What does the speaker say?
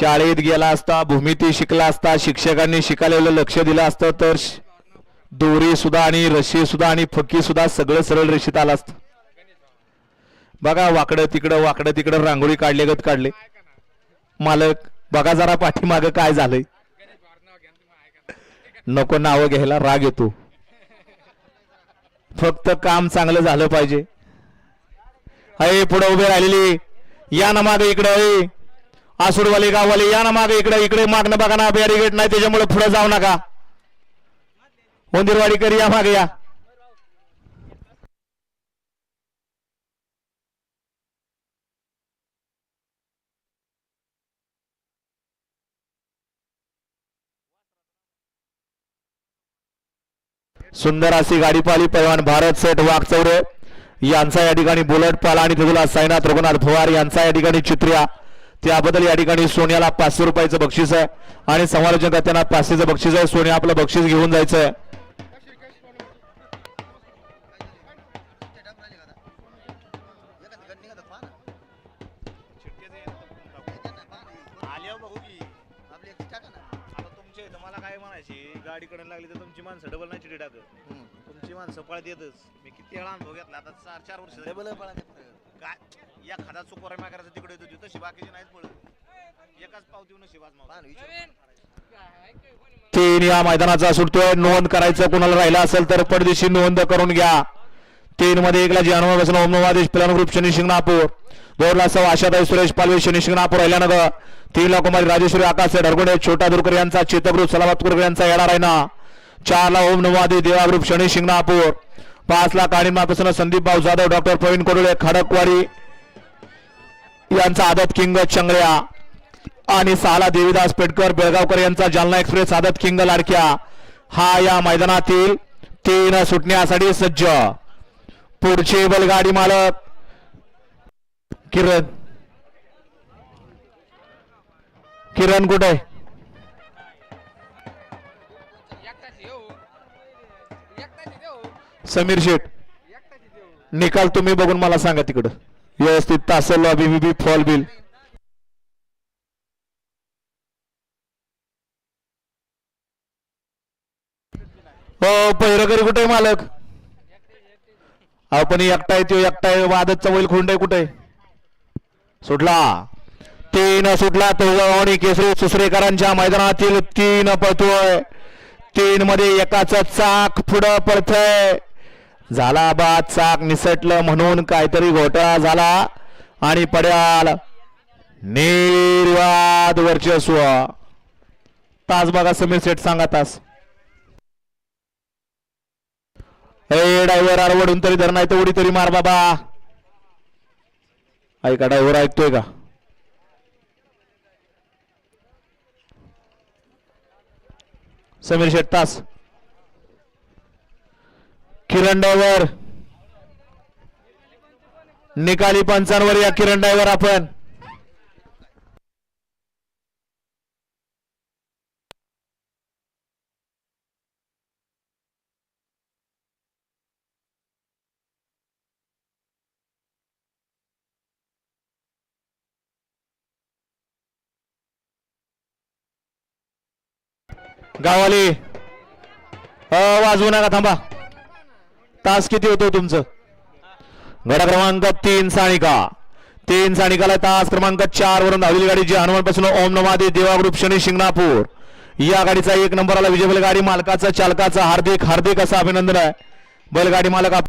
शाळेत गेला असता भूमिती शिकला असता शिक्षकांनी शिकायला लक्ष दिलं असतं तर श- दोरी सुद्धा आणि रशी सुद्धा आणि फकी सुद्धा सगळं सरळ रेषेत आलं असतं. बघा वाकडं तिकडं वाकडं तिकडं रांगोळी काढलेगत काढले. मालक बघा जरा पाठीमागं काय झालंय. नको नावं घ्यायला राग येतो. फक्त काम चांगलं झालं पाहिजे. अय पुढे उभे राहिलेली. या ना मागे इकडं अय. आसुरवाले गाववाले या ना मागे इकडे इकडे मागणं बघा ना बॅरिगेट नाही त्याच्यामुळे पुढे जाऊ नका. उंदीरवाडीकर या मागे या. सुंदर अशी गाडी पाली पैलवान भारत सेठ वाघचौरे यांचा या ठिकाणी बुलेट पाला आणि तिथला साईनाथ रघुनाथ भवार यांचा या ठिकाणी चित्र्या. त्याबद्दल या ठिकाणी सोन्याला पाचशे रुपयाचं बक्षीस आहे. आणि समालोचक त्यांना पाचशेचं बक्षीस आहे. सोन्या आपलं बक्षीस घेऊन जायचं आहे. आल्यावर बघू की. आता तुमचे इथं मला काय म्हणायची गाडी कडे लागली तर तुमची माणसं डबल नाही चिठी टाकत तुमची माणसं पळत येतच. मी किती वेळा अनुभव घेतला आता चार चार वर्ष झाली. काय? या खादा चुकोरा मागायचं तिकडे येत तशी बाकीची नाहीत पळत. एकाच नशिबाच मावळा. तीन या मैदानाचा सुटतोय. नोंद करायचं कोणाला राहिला असेल तर पडदेशी नोंद करून घ्या. तीन मध्ये एकला जानवा बसला ओमनवादेश पिलान ग्रुप शनी शिंगणापूर. दोन ला सव्वा आशाताई सुरेश पालवे शनी शिंगणापूर राहिल्यानगर. तीन ला कुमारी राजेश्वरी आकाश ढरगुडे छोटा दुरकर यांचा चेतक ग्रुप सलामतपूर यांचा येणार आहे ना. चार ला ओम नवादी देवा ग्रुप शनी शिंगणापूर. पाच लाख आणि मातोसन संदीप भाऊ जाधव डॉक्टर प्रवीण कोडुळे खडकवाडी यांचा आदत किंग चंगळ्या आणि सहाला देवीदास पेटकर बेळगावकर यांचा जालना एक्सप्रेस आदत किंग लाडक्या. हा या मैदानातील तीन सुटण्यासाठी सज्ज. पुढचे बैलगाडी मालक किरण. किरण कुठे? समीर शेठ निकाल तुम्ही बघून मला सांगा तिकडं. व्यवस्थित तासल लॉबी बिबी फॉल बिल हो पहिरकरी कुठे आहे मालक? अहो पण एकटा तो एकटा आहे. वादतचा होईल खुंड आहे कुठे? सुटला. तीन सुटला. तो आणि केसरी सुसरेकरांच्या मैदानातील तीन पळतोय. तीन मध्ये एकाच चाक पुढं पडतंय. झाला बाद चाक निसटलं म्हणून काहीतरी घोटाळा झाला आणि पड्याल निर्वाद वर्चस्व. तास बघा समीर सेठ सांगा तास. ए ड्रायव्हर आरवडून तरी धर नाही तर उडी तरी मार बाबा. ऐका डायव्हर ऐकतोय का? समीर शेठ तास. किरण डायव्हर निकाली पंचांवर या किरण डायव्हर आपण. गावाले वाजवू नका थांबा. तास किती होतो तुमचं? गडा क्रमांक तीन सानिका. तीन सानिकाला तास क्रमांक चार वरून धावलेली गाडी जी हनुमानपासून ओम नमादे देवा ग्रुप शनी शिंगणापूर. या गाडीचा एक नंबर आला विजय बैलगाडी मालकाचा चालकाचा हार्दिक हार्दिक असं अभिनंदन आहे. बैलगाडी मालक